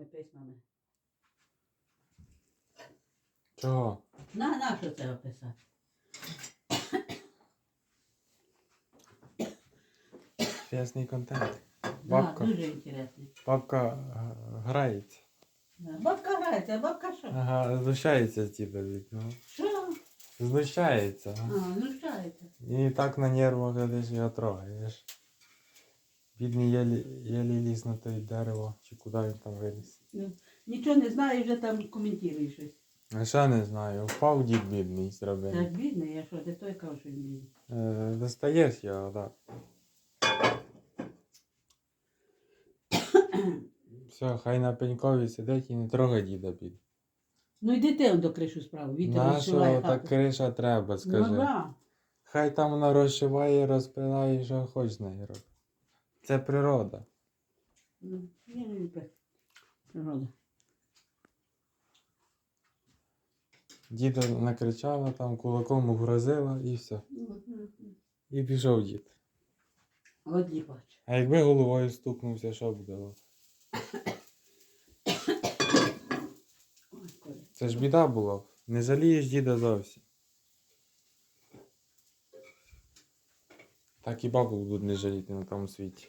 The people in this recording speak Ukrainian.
цими письмами. Чого? На, на що це описати? Ясний контент. Да, Бабка, дуже інтересний. бабка е, грається. Да. Бабка грається, а бабка що? Ага, знущається з тебе від нього. Що? Знущається. А, ну шається. І так на нервах десь його трогаєш. Бідний єлі, ліз на те дерево, чи куди він там виліз. Нічого не знаю, вже там коментуєш щось. А ще не знаю, впав дід бідний зробив. Так бідний, я що, ти той кажу, що він бідний. Е, достаєш його, так. Все, хай на пенькові сидить і не трогай діда бід. Ну йди ти он до кришу справу, вітер розшиває Нашого та хату. криша треба, скажи. Ну да. Хай там вона розшиває, розпилає, що хоч з нею робить. Це природа. Ну, я не люблю природу. Діда накричала, там кулаком угрозила і все. І пішов дід. От і бач. А якби головою стукнувся, що б Коля. Це ж біда була. Не жалієш діда зовсім. Так і бабу будуть не жаліти на тому світі.